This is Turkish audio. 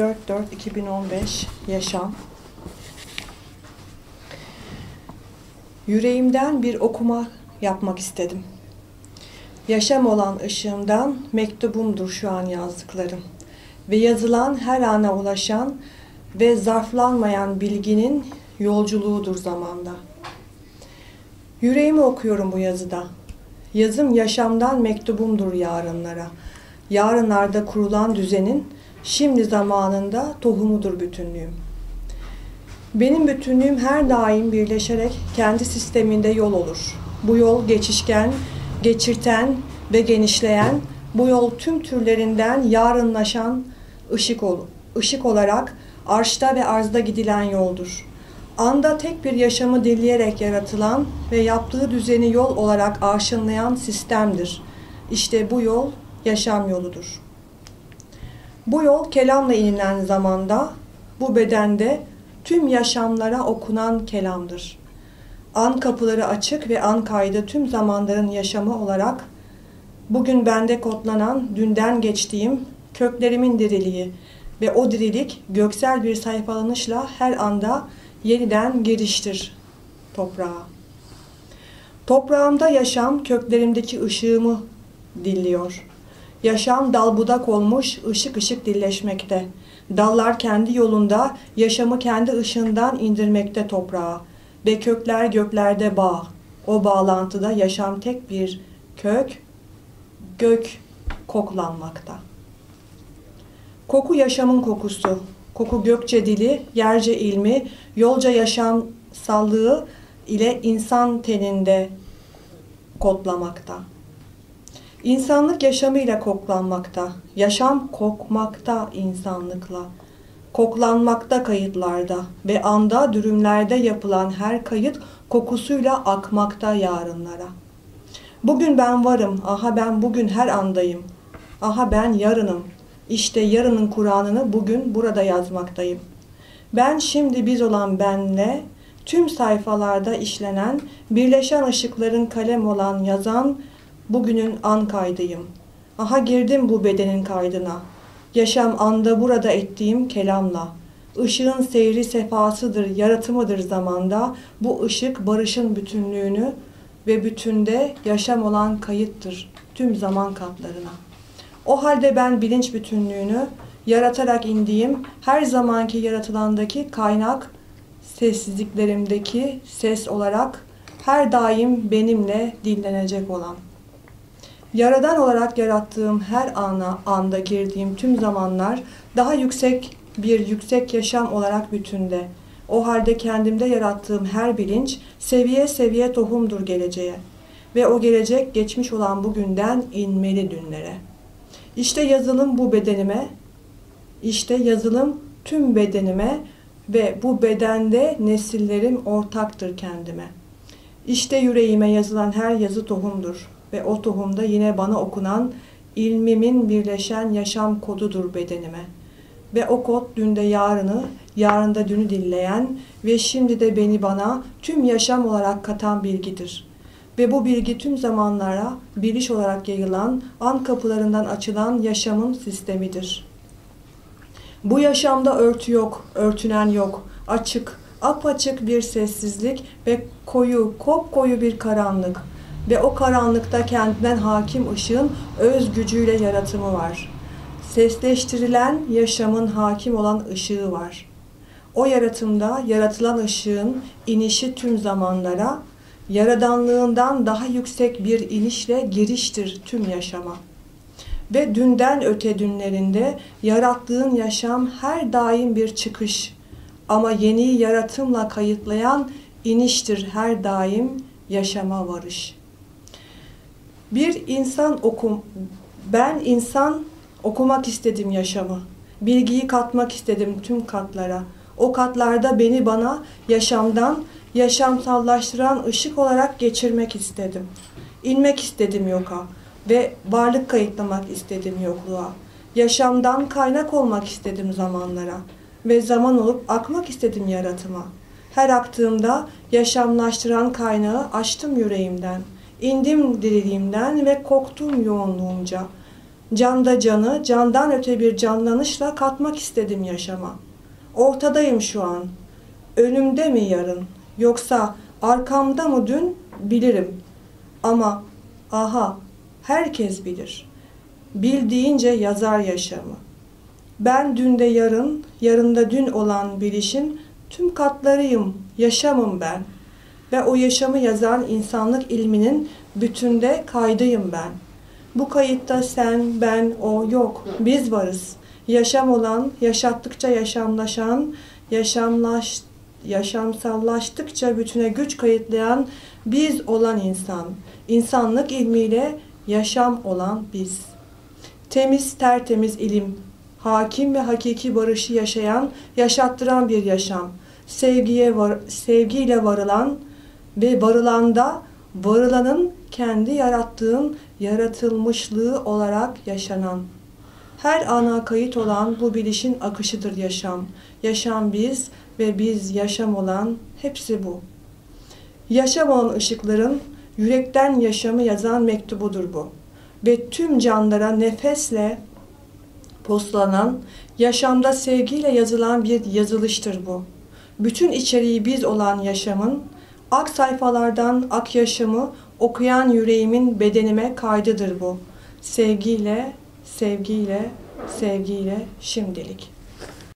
4-4-2015 Yaşam Yüreğimden bir okuma yapmak istedim. Yaşam olan ışığımdan mektubumdur şu an yazdıklarım. Ve yazılan her ana ulaşan ve zarflanmayan bilginin yolculuğudur zamanda. Yüreğimi okuyorum bu yazıda. Yazım yaşamdan mektubumdur yarınlara. Yarınlarda kurulan düzenin şimdi zamanında tohumudur bütünlüğüm. Benim bütünlüğüm her daim birleşerek kendi sisteminde yol olur. Bu yol geçişken, geçirten ve genişleyen, bu yol tüm türlerinden yarınlaşan ışık olur. Işık olarak arşta ve arzda gidilen yoldur. Anda tek bir yaşamı dinleyerek yaratılan ve yaptığı düzeni yol olarak aşınlayan sistemdir. İşte bu yol yaşam yoludur. Bu yol kelamla inilen zamanda, bu bedende tüm yaşamlara okunan kelamdır. An kapıları açık ve an kaydı tüm zamanların yaşamı olarak bugün bende kodlanan dünden geçtiğim köklerimin diriliği ve o dirilik göksel bir sayfalanışla her anda yeniden giriştir toprağa. Toprağımda yaşam köklerimdeki ışığımı dilliyor. Yaşam dal budak olmuş ışık ışık dilleşmekte. Dallar kendi yolunda yaşamı kendi ışığından indirmekte toprağa. Ve kökler göklerde bağ. O bağlantıda yaşam tek bir kök, gök koklanmakta. Koku yaşamın kokusu. Koku gökçe dili, yerce ilmi, yolca yaşamsallığı ile insan teninde kodlamakta. İnsanlık yaşamıyla koklanmakta, yaşam kokmakta insanlıkla, koklanmakta kayıtlarda ve anda dürümlerde yapılan her kayıt kokusuyla akmakta yarınlara. Bugün ben varım, aha ben bugün her andayım, aha ben yarınım, işte yarının Kur'an'ını bugün burada yazmaktayım. Ben şimdi biz olan benle tüm sayfalarda işlenen, birleşen ışıkların kalem olan yazan bugünün an kaydıyım. Aha girdim bu bedenin kaydına. Yaşam anda burada ettiğim kelamla. Işığın seyri sefasıdır, yaratımıdır zamanda. Bu ışık barışın bütünlüğünü ve bütünde yaşam olan kayıttır tüm zaman katlarına. O halde ben bilinç bütünlüğünü yaratarak indiğim her zamanki yaratılandaki kaynak sessizliklerimdeki ses olarak her daim benimle dinlenecek olan. Yaradan olarak yarattığım her ana anda girdiğim tüm zamanlar daha yüksek bir yüksek yaşam olarak bütünde. O halde kendimde yarattığım her bilinç seviye seviye tohumdur geleceğe. Ve o gelecek geçmiş olan bugünden inmeli dünlere. İşte yazılım bu bedenime, işte yazılım tüm bedenime ve bu bedende nesillerim ortaktır kendime. İşte yüreğime yazılan her yazı tohumdur ve o tohumda yine bana okunan ilmimin birleşen yaşam kodudur bedenime. Ve o kod dünde yarını, yarında dünü dilleyen ve şimdi de beni bana tüm yaşam olarak katan bilgidir. Ve bu bilgi tüm zamanlara biliş olarak yayılan, an kapılarından açılan yaşamın sistemidir. Bu yaşamda örtü yok, örtünen yok, açık, apaçık bir sessizlik ve koyu, kop koyu bir karanlık ve o karanlıkta kendinden hakim ışığın öz gücüyle yaratımı var. Sesleştirilen yaşamın hakim olan ışığı var. O yaratımda yaratılan ışığın inişi tüm zamanlara, yaradanlığından daha yüksek bir inişle giriştir tüm yaşama. Ve dünden öte dünlerinde yarattığın yaşam her daim bir çıkış ama yeni yaratımla kayıtlayan iniştir her daim yaşama varış.'' Bir insan okum, ben insan okumak istedim yaşamı. Bilgiyi katmak istedim tüm katlara. O katlarda beni bana yaşamdan, yaşamsallaştıran ışık olarak geçirmek istedim. İnmek istedim yoka ve varlık kayıtlamak istedim yokluğa. Yaşamdan kaynak olmak istedim zamanlara ve zaman olup akmak istedim yaratıma. Her aktığımda yaşamlaştıran kaynağı açtım yüreğimden.'' İndim diriliğimden ve koktum yoğunluğumca. Canda canı, candan öte bir canlanışla katmak istedim yaşama. Ortadayım şu an. Önümde mi yarın? Yoksa arkamda mı dün? Bilirim. Ama aha herkes bilir. Bildiğince yazar yaşamı. Ben dünde yarın, yarında dün olan bilişin tüm katlarıyım, yaşamım ben. Ve o yaşamı yazan insanlık ilminin bütünde kaydıyım ben. Bu kayıtta sen, ben, o yok. Biz varız. Yaşam olan, yaşattıkça yaşamlaşan, yaşamlaş, yaşamsallaştıkça bütüne güç kayıtlayan biz olan insan. İnsanlık ilmiyle yaşam olan biz. Temiz, tertemiz ilim, hakim ve hakiki barışı yaşayan, yaşattıran bir yaşam. Sevgiye var, sevgiyle varılan ve varılanda varılanın kendi yarattığın yaratılmışlığı olarak yaşanan. Her ana kayıt olan bu bilişin akışıdır yaşam. Yaşam biz ve biz yaşam olan hepsi bu. Yaşam olan ışıkların yürekten yaşamı yazan mektubudur bu. Ve tüm canlara nefesle postlanan, yaşamda sevgiyle yazılan bir yazılıştır bu. Bütün içeriği biz olan yaşamın, ak sayfalardan ak yaşamı okuyan yüreğimin bedenime kaydıdır bu. Sevgiyle, sevgiyle, sevgiyle şimdilik.